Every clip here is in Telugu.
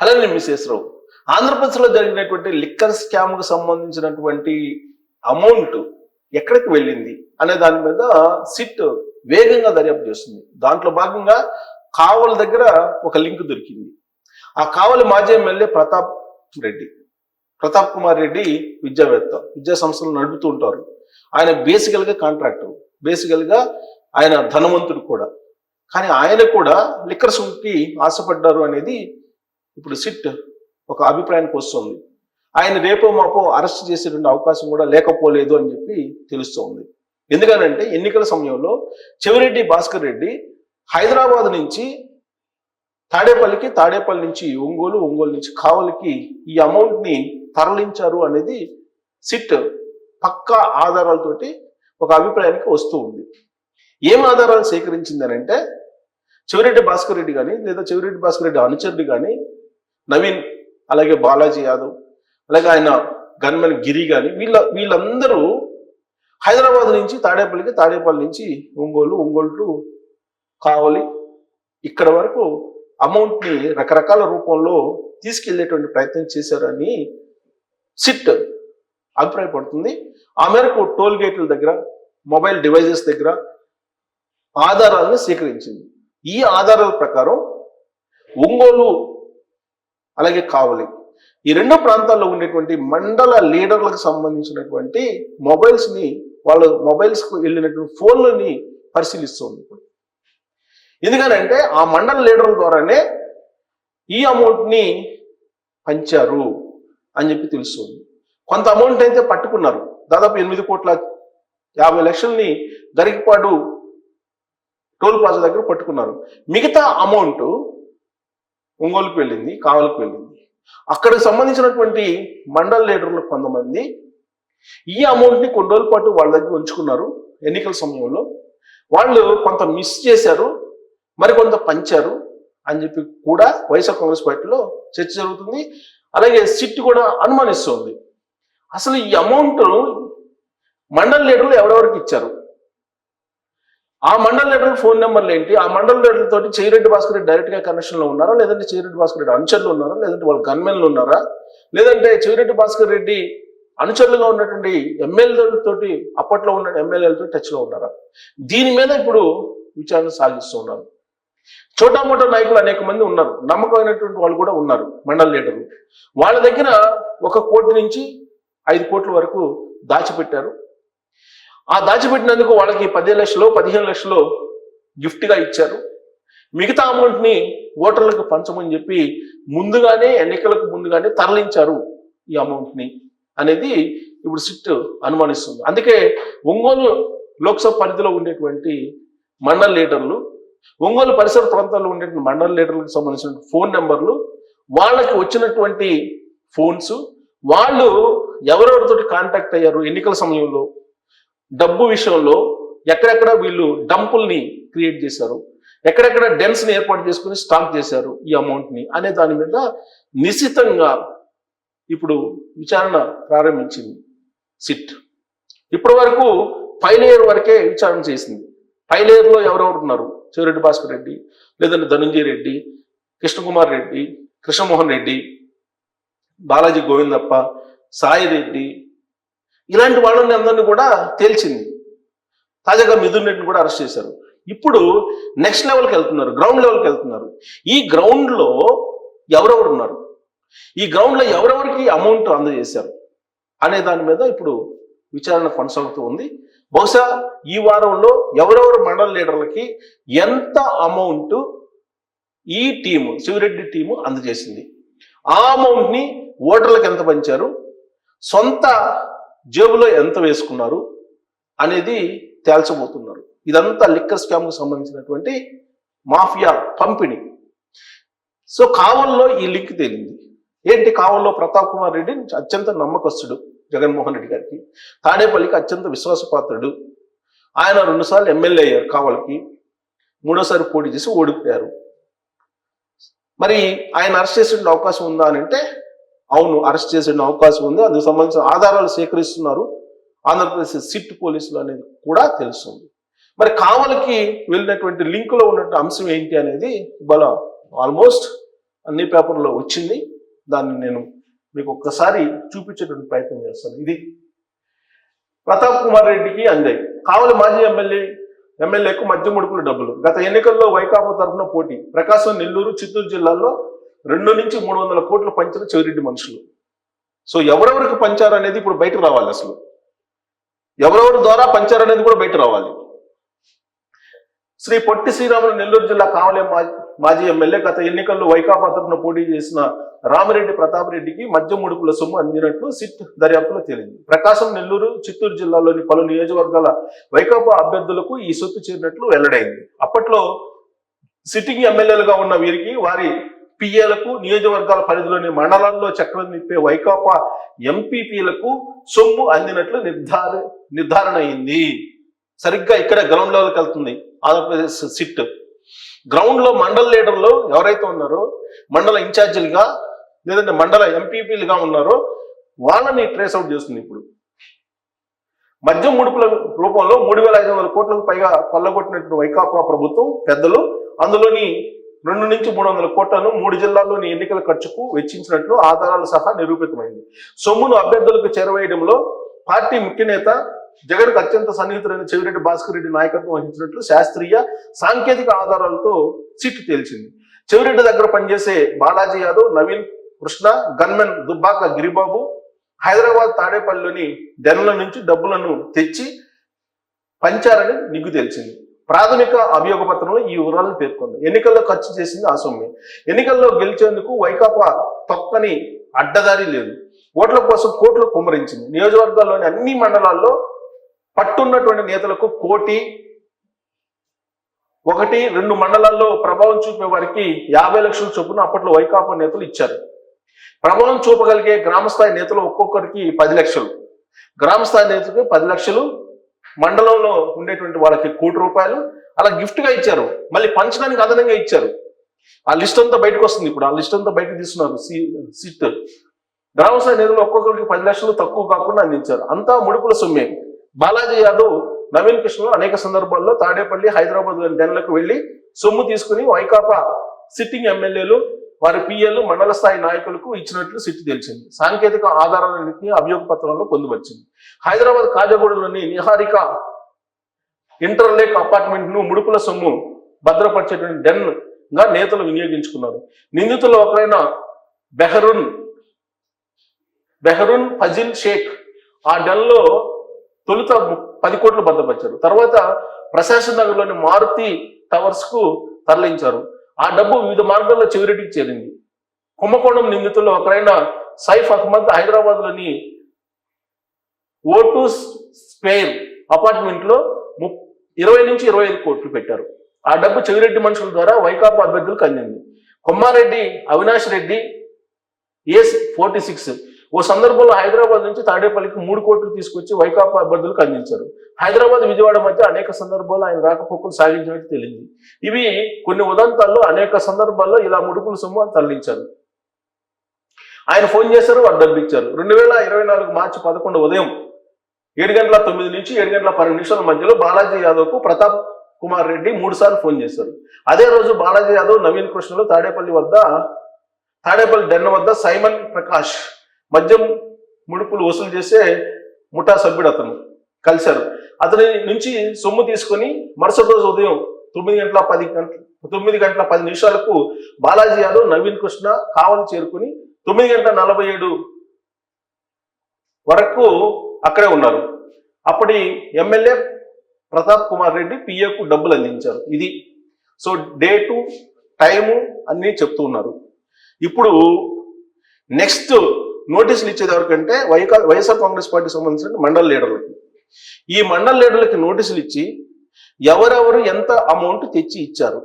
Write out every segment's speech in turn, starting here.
అలానే మిస్సెస్ రావు ఆంధ్రప్రదేశ్లో జరిగినటువంటి లిక్కర్ స్కామ్కు సంబంధించినటువంటి అమౌంట్ ఎక్కడికి వెళ్ళింది అనే దాని మీద సిట్ వేగంగా దర్యాప్తు చేస్తుంది. దాంట్లో భాగంగా కావల దగ్గర ఒక లింక్ దొరికింది. ఆ కావలి మాజీ ఎమ్మెల్యే ప్రతాప్ రెడ్డి ప్రతాప్ కుమార్ రెడ్డి విద్యావేత్త విద్యా సంస్థలు నడుపుతూ ఉంటారు. ఆయన బేసికల్గా కాంట్రాక్టర్ బేసికల్గా ఆయన ధనవంతుడు కూడా. కానీ ఆయన కూడా లిక్కర్కి ఆశపడ్డారు అనేది ఇప్పుడు సిట్ ఒక అభిప్రాయానికి వస్తుంది. ఆయన రేపో మాపో అరెస్ట్ చేసేటువంటి అవకాశం కూడా లేకపోలేదు అని చెప్పి తెలుస్తోంది. ఎందుకనంటే ఎన్నికల సమయంలో చెవిరెడ్డి భాస్కర్ రెడ్డి హైదరాబాద్ నుంచి తాడేపల్లికి తాడేపల్లి నుంచి ఒంగోలు ఒంగోలు నుంచి కావలికి ఈ అమౌంట్ని తరలించారు అనేది సిట్ పక్కా ఆధారాలతోటి ఒక అభిప్రాయానికి వస్తూ ఉంది. ఏం ఆధారాలు సేకరించింది అంటే చెవిరెడ్డి భాస్కర్ రెడ్డి కానీ లేదా చెవిరెడ్డి భాస్కర్ రెడ్డి అనుచరుడు కానీ నవీన్ అలాగే బాలాజీ యాదవ్ అలాగే ఆయన గన్మెన్ గిరి కానీ వీళ్ళ వీళ్ళందరూ హైదరాబాద్ నుంచి తాడేపల్లికి తాడేపల్లి నుంచి ఒంగోలు ఒంగోలు టు కావలి. ఇక్కడ వరకు అమౌంట్ని రకరకాల రూపంలో తీసుకెళ్ళేటువంటి ప్రయత్నం చేశారని సిట్ అభిప్రాయపడుతుంది. ఆ మేరకు టోల్ గేట్ల దగ్గర మొబైల్ డివైజెస్ దగ్గర ఆధారాలను సేకరించింది. ఈ ఆధారాల ప్రకారం ఒంగోలు అలాగే కావలి. ఈ రెండు ప్రాంతాల్లో ఉండేటువంటి మండల లీడర్లకు సంబంధించినటువంటి మొబైల్స్ని వాళ్ళ మొబైల్స్కు వెళ్ళినటువంటి ఫోన్లని పరిశీలిస్తుంది ఇప్పుడు. ఎందుకనంటే ఆ మండల లీడర్ల ద్వారానే ఈ అమౌంట్ని పంచారు అని చెప్పి తెలుస్తుంది. కొంత అమౌంట్ అయితే పట్టుకున్నారు. దాదాపు ఎనిమిది కోట్ల యాభై లక్షల్ని గరికపాడు టోల్ ప్లాజా దగ్గర పట్టుకున్నారు. మిగతా అమౌంట్ ఒంగోలుకు వెళ్ళింది కావలకు వెళ్ళింది. అక్కడికి సంబంధించినటువంటి మండల లీడర్లు కొంతమంది ఈ అమౌంట్ని కొన్ని రోజుల పాటు వాళ్ళ దగ్గర ఉంచుకున్నారు ఎన్నికల సమయంలో. వాళ్ళు కొంత మిస్ చేశారు మరి కొంత పంచారు అని చెప్పి కూడా వైఎస్ఆర్ కాంగ్రెస్ పార్టీలో చర్చ జరుగుతుంది. అలాగే సిట్ కూడా అనుమానిస్తుంది. అసలు ఈ అమౌంట్ మండల లీడర్లు ఎవరెవరికి ఇచ్చారు? ఆ మండల లీడర్ల ఫోన్ నెంబర్లు ఏంటి? ఆ మండల లీడర్ల తోటి చేరెడ్డి భాస్కర్ రెడ్డి డైరెక్ట్గా కనెక్షన్లో ఉన్నారా? లేదంటే చేరెడ్డి భాస్కర్ రెడ్డి అనుచరులు ఉన్నారా? లేదంటే వాళ్ళు గన్మెన్లు ఉన్నారా? లేదంటే చెవిరెడ్డి భాస్కర్ రెడ్డి అనుచరులుగా ఉన్నటువంటి ఎమ్మెల్యేలతోటి అప్పట్లో ఉన్న ఎమ్మెల్యేలతో టచ్లో ఉన్నారా? దీని మీద ఇప్పుడు విచారణ సాగిస్తూ ఉన్నారు. చోటా మోటా నాయకులు అనేక మంది ఉన్నారు. నమ్మకమైనటువంటి వాళ్ళు కూడా ఉన్నారు మండల లీడర్లు వాళ్ళ దగ్గర ఒక కోటి నుంచి ఐదు కోట్ల వరకు దాచిపెట్టారు. ఆ దాచిపెట్టినందుకు వాళ్ళకి పదిహేను లక్షలు పదిహేను లక్షలు గిఫ్ట్గా ఇచ్చారు. మిగతా అమౌంట్ని ఓటర్లకు పంచమని చెప్పి ముందుగానే ఎన్నికలకు ముందుగానే తరలించారు ఈ అమౌంట్ని అనేది ఇప్పుడు సిట్ అనుమానిస్తుంది. అందుకే ఒంగోలు లోక్సభ పరిధిలో ఉండేటువంటి మండల లీడర్లు ఒంగోలు పరిసర ప్రాంతాల్లో ఉండేటువంటి మండల లీడర్లకు సంబంధించిన ఫోన్ నెంబర్లు వాళ్ళకి వచ్చినటువంటి ఫోన్స్ వాళ్ళు ఎవరెవరితోటి కాంటాక్ట్ అయ్యారు ఎన్నికల సమయంలో డబ్బు విషయంలో ఎక్కడెక్కడ వీళ్ళు డంపుల్ని క్రియేట్ చేశారు ఎక్కడెక్కడ డెన్స్ని ఏర్పాటు చేసుకుని స్టాక్ చేశారు ఈ అమౌంట్ని అనే దాని మీద నిశ్చితంగా ఇప్పుడు విచారణ ప్రారంభించింది సిట్. ఇప్పటి వరకు ఫైవ్ వరకే విచారణ చేసింది. ఫైవ్ ఎవరెవరు ఉన్నారు? చెవిరెడ్డి భాస్కర్ రెడ్డి లేదంటే ధనుంజయ రెడ్డి కృష్ణకుమార్ రెడ్డి కృష్ణమోహన్ రెడ్డి బాలాజీ గోవిందప్ప సాయి రెడ్డి ఇలాంటి వాళ్ళని అందరినీ కూడా తేల్చింది. తాజాగా మిథున్ రెడ్డిని కూడా అరెస్ట్ చేశారు. ఇప్పుడు నెక్స్ట్ లెవెల్కి వెళ్తున్నారు గ్రౌండ్ లెవెల్కి వెళ్తున్నారు. ఈ గ్రౌండ్లో ఎవరెవరు ఉన్నారు? ఈ గ్రౌండ్లో ఎవరెవరికి అమౌంట్ అందజేశారు? అనే దాని మీద ఇప్పుడు విచారణ కొనసాగుతూ ఉంది. బహుశా ఈ వారంలో ఎవరెవరు మండల లీడర్లకి ఎంత అమౌంట్ ఈ టీము శివరెడ్డి టీము అందజేసింది? ఆ అమౌంట్ని ఓటర్లకు ఎంత పంచారు? సొంత జేబులో ఎంత వేసుకున్నారు అనేది తేల్చబోతున్నారు. ఇదంతా లిక్కర్ స్కామ్కు సంబంధించినటువంటి మాఫియా పంపిణీ. సో కావల్లో ఈ లింక్ తేలింది. ఏంటి కావల్లో ప్రతాప్ కుమార్ రెడ్డి అత్యంత నమ్మకస్తుడు జగన్మోహన్ రెడ్డి గారికి తాడేపల్లికి అత్యంత విశ్వాసపాత్రుడు. ఆయన రెండుసార్లు ఎమ్మెల్యే అయ్యారు కావలికి మూడోసారి పోటీ చేసి ఓడిపోయారు. మరి ఆయన అరెస్ట్ చేసే అవకాశం ఉందా అని అంటే అవును అరెస్ట్ చేసే అవకాశం ఉంది. అందుకు సంబంధించిన ఆధారాలు సేకరిస్తున్నారు. ఆంధ్రప్రదేశ్ సిట్ పోలీసులు అనేది కూడా తెలుస్తుంది. మరి కావలికి వెళ్ళినటువంటి లింకులో ఉన్నటువంటి అంశం ఏంటి అనేది బల ఆల్మోస్ట్ అన్ని పేపర్లో వచ్చింది. దాన్ని నేను మీకు ఒక్కసారి చూపించేటువంటి ప్రయత్నం చేస్తాను. ఇది ప్రతాప్ కుమార్ రెడ్డికి అందాయి కావలి మాజీ ఎమ్మెల్యే ఎమ్మెల్యేకు మధ్య ముడుపులు డబ్బులు. గత ఎన్నికల్లో వైకాపా తరఫున పోటీ. ప్రకాశం నెల్లూరు చిత్తూరు జిల్లాల్లో రెండు నుంచి మూడు వందల కోట్లు పంచిన చెవిరెడ్డి మనుషులు. సో ఎవరెవరికి పంచారు అనేది ఇప్పుడు బయట రావాలి అసలు. ఎవరెవరి ద్వారా పంచారు అనేది కూడా బయట రావాలి. శ్రీ పొట్టి శ్రీరాములు నెల్లూరు జిల్లా కావలే మాజీ ఎమ్మెల్యే గత ఎన్నికల్లో వైకాపా తరఫున పోటీ చేసిన రామిరెడ్డి ప్రతాప్ రెడ్డికి మద్య ముడుపుల సొమ్ము అందినట్లు సిట్ దర్యాప్తులో తేలింది. ప్రకాశం నెల్లూరు చిత్తూరు జిల్లాలోని పలు నియోజకవర్గాల వైకాపా అభ్యర్థులకు ఈ సొత్తు చేరినట్లు వెల్లడైంది. అప్పట్లో సిట్టింగ్ ఎమ్మెల్యేలుగా ఉన్న వీరికి వారి పిఏలకు నియోజకవర్గాల పరిధిలోని మండలాల్లో చక్రం నిప్పే వైకాపా ఎంపీపీలకు సొమ్ము అందినట్లు నిర్ధార నిర్ధారణ అయింది సరిగ్గా ఇక్కడ గ్రౌండ్ లెవెల్కి వెళ్తుంది. ఆంధ్రప్రదేశ్ సిట్. గ్రౌండ్లో మండల లీడర్లు ఎవరైతే ఉన్నారో మండల ఇన్ఛార్జీలుగా లేదంటే మండల ఎంపీపీలుగా ఉన్నారో వాళ్ళని ట్రేస్ అవుట్ చేస్తుంది ఇప్పుడు. మద్యం ముడుపుల రూపంలో మూడు వేల ఐదు వందల కోట్లకు పైగా కొల్లగొట్టినటువంటి వైకాపా ప్రభుత్వం పెద్దలు అందులోని రెండు నుంచి మూడు వందల కోట్లను మూడు జిల్లాల్లోని ఎన్నికల ఖర్చుకు వెచ్చించినట్లు ఆధారాలు సహా నిరూపితమైంది. సొమ్మును అభ్యర్థులకు చేరవేయడంలో పార్టీ ముఖ్య నేత జగన్కు అత్యంత సన్నిహితుడైన చెవిరెడ్డి భాస్కర్ రెడ్డి నాయకత్వం వహించినట్లు శాస్త్రీయ సాంకేతిక ఆధారాలతో సిట్ తేల్చింది. చెవిరెడ్డి దగ్గర పనిచేసే బాలాజీ యాదవ్ నవీన్ కృష్ణ గన్మెన్ దుబ్బాక గిరిబాబు హైదరాబాద్ తాడేపల్లిలోని డెన్ల నుంచి డబ్బులను తెచ్చి పంచారని నిగ్గు తెలిసింది ప్రాథమిక అభియోగ పత్రంలో ఈ వివరాలను పేర్కొంది. ఎన్నికల్లో ఖర్చు చేసింది ఆ సొమ్మే. ఎన్నికల్లో గెలిచేందుకు వైకాపా తొక్కని అడ్డదారి లేదు. ఓట్ల కోసం కోట్లు కుమ్మరించింది. నియోజకవర్గాల్లోని అన్ని మండలాల్లో పట్టున్నటువంటి నేతలకు కోటి ఒకటి రెండు మండలాల్లో ప్రభావం చూపే వారికి యాభై లక్షల చొప్పున అప్పట్లో వైకాపా నేతలు ఇచ్చారు. ప్రభావం చూపగలిగే గ్రామస్థాయి నేతలు ఒక్కొక్కరికి పది లక్షలు. గ్రామస్థాయి నేతలకు పది లక్షలు మండలంలో ఉండేటువంటి వాళ్ళకి కోటి రూపాయలు అలా గిఫ్ట్గా ఇచ్చారు. మళ్ళీ పంచడానికి అదనంగా ఇచ్చారు. ఆ లిస్ట్ అంతా బయటకు వస్తుంది ఇప్పుడు. ఆ లిస్ట్ అంతా బయటకు తీస్తున్నారు. సిట్. గ్రామస్థాయి నిధులు ఒక్కొక్కరికి పది లక్షలు తక్కువ కాకుండా అందించారు. అంతా ముడుపుల సొమ్మే. బాలాజీ యాదవ్ నవీన్ కృష్ణలో అనేక సందర్భాల్లో తాడేపల్లి హైదరాబాద్ డెన్లకు వెళ్ళి సొమ్ము తీసుకుని వైకాపా సిట్టింగ్ ఎమ్మెల్యేలు వారి పిఎలు మండల స్థాయి నాయకులకు ఇచ్చినట్లు సిట్టు తెలిసింది. సాంకేతిక ఆధారాలన్నింటినీ అభియోగ పత్రంలో పొందుపరిచింది. హైదరాబాద్ కాజగూడలోని నిహారిక ఇంటర్లేక్ అపార్ట్మెంట్ను ముడుపుల సొమ్ము భద్రపరిచేటువంటి డెన్గా నేతలు వినియోగించుకున్నారు. నిందితులు ఒకరైన బెహరున్ బెహరున్ ఫజిల్ షేక్ ఆ డెన్లో తొలుత పది కోట్లు భద్రపరిచారు. తర్వాత ప్రశాంత్ నగర్లోని మారుతి టవర్స్కు తరలించారు. ఆ డబ్బు వివిధ మార్గాల్లో చెవిరెడ్డికి చేరింది. కుంభకోణం నిందితుల్లో ఒకరైన సైఫ్ అహ్మద్ హైదరాబాద్లోని ఓటు స్పేర్ అపార్ట్మెంట్లో ము- ఇరవై నుంచి ఇరవై ఐదు కోట్లు పెట్టారు. ఆ డబ్బు చెవిరెడ్డి మనుషుల ద్వారా వైకాపా అభ్యర్థులకు అందింది. Kommareddy Avinash Reddy A forty six ఓ సందర్భంలో హైదరాబాద్ నుంచి తాడేపల్లికి మూడు కోట్లు తీసుకొచ్చి వైకాపా అభ్యర్థులకు అందించారు. హైదరాబాద్ విజయవాడ మధ్య అనేక సందర్భాల్లో ఆయన రాకపోకలు సాగించినట్టు తెలిసింది ఇవి కొన్ని ఉదంతాల్లో అనేక సందర్భాల్లో ఇలా ముడుపుల సొమ్ము తరలించారు. ఆయన ఫోన్ చేశారు వారు డబ్బు ఇచ్చారు. రెండు వేల ఇరవై నాలుగు మార్చి పదకొండు ఉదయం ఏడు గంటల తొమ్మిది నుంచి ఏడు గంటల పన్నెండు నిమిషాల మధ్యలో బాలాజీ యాదవ్కు ప్రతాప్ కుమార్ రెడ్డి మూడు సార్లు ఫోన్ చేశారు. అదే రోజు బాలాజీ యాదవ్ నవీన్ కృష్ణలు తాడేపల్లి వద్ద తాడేపల్లి డెన్న వద్ద సైమన్ ప్రకాష్ మద్యం ముడుపులు వసూలు చేసే ముఠా సభ్యుడు అతను. కలిశారు. అతని నుంచి సొమ్ము తీసుకొని మరుసటి రోజు ఉదయం తొమ్మిది గంటల పది గంటల తొమ్మిది గంటల పది నిమిషాలకు బాలాజీ యాదవ్ నవీన్ కృష్ణ కావలి చేరుకుని తొమ్మిది గంటల నలభై ఏడు వరకు అక్కడే ఉన్నారు. అప్పటి ఎమ్మెల్యే ప్రతాప్ కుమార్ రెడ్డి పిఏకు డబ్బులు అందించారు. ఇది సో డేటు టైము అన్నీ చెప్తూ ఉన్నారు. ఇప్పుడు నెక్స్ట్ నోటీసులు ఇచ్చేది ఎవరికంటే వైకా వైఎస్ఆర్ కాంగ్రెస్ పార్టీ సంబంధించిన మండల లీడర్లకి. ఈ మండల లీడర్లకి నోటీసులు ఇచ్చి ఎవరెవరు ఎంత అమౌంట్ తెచ్చి ఇచ్చారు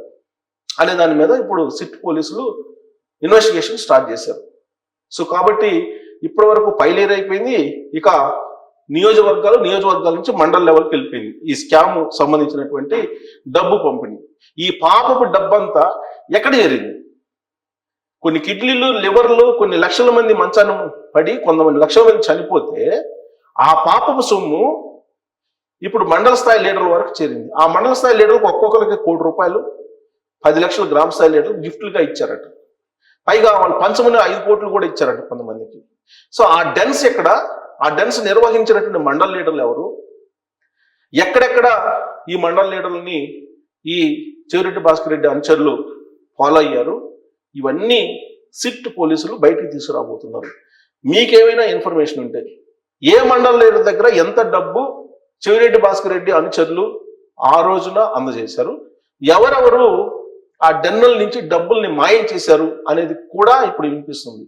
అనే దాని మీద ఇప్పుడు సిట్ పోలీసులు ఇన్వెస్టిగేషన్ స్టార్ట్ చేశారు. సో కాబట్టి ఇప్పటి వరకు పైలేర్ అయిపోయింది. ఇక నియోజకవర్గాలు నియోజకవర్గాల నుంచి మండల లెవెల్కి వెళ్ళిపోయింది. ఈ స్కామ్ సంబంధించినటువంటి డబ్బు పంపిణీ. ఈ పాపపు డబ్బంతా ఎక్కడ చేరింది కొన్ని కిడ్నీలు లివర్లు కొన్ని లక్షల మంది మంచానం పడి కొంతమంది లక్షల మంది చనిపోతే ఆ పాపపు సొమ్ము ఇప్పుడు మండల స్థాయి లీడర్ల వరకు చేరింది. ఆ మండల స్థాయి లీడర్లకు ఒక్కొక్కరికి కోటి రూపాయలు పది లక్షల గ్రామ స్థాయి లీడర్లు గిఫ్ట్లుగా ఇచ్చారట. పైగా వాళ్ళు పంచమని ఐదు కోట్లు కూడా ఇచ్చారట కొంతమందికి. సో ఆ డెన్స్ ఎక్కడ? ఆ డెన్స్ నిర్వహించినటువంటి మండల లీడర్లు ఎవరు? ఎక్కడెక్కడ ఈ మండల లీడర్లని ఈ చెవిరెడ్డి భాస్కర్ రెడ్డి అనుచరులు ఫాలో అయ్యారు? ఇవన్నీ సిట్ పోలీసులు బయటికి తీసుకురాబోతున్నారు. మీకేమైనా ఇన్ఫర్మేషన్ ఉంటే ఏ మండల లీడర్ దగ్గర ఎంత డబ్బు చెవిరెడ్డి భాస్కర్ రెడ్డి అనుచరులు ఆ రోజున అందజేశారు. ఎవరెవరు ఆ డెన్నల నుంచి డబ్బుల్ని మాయం చేశారు అనేది కూడా ఇప్పుడు వినిపిస్తుంది.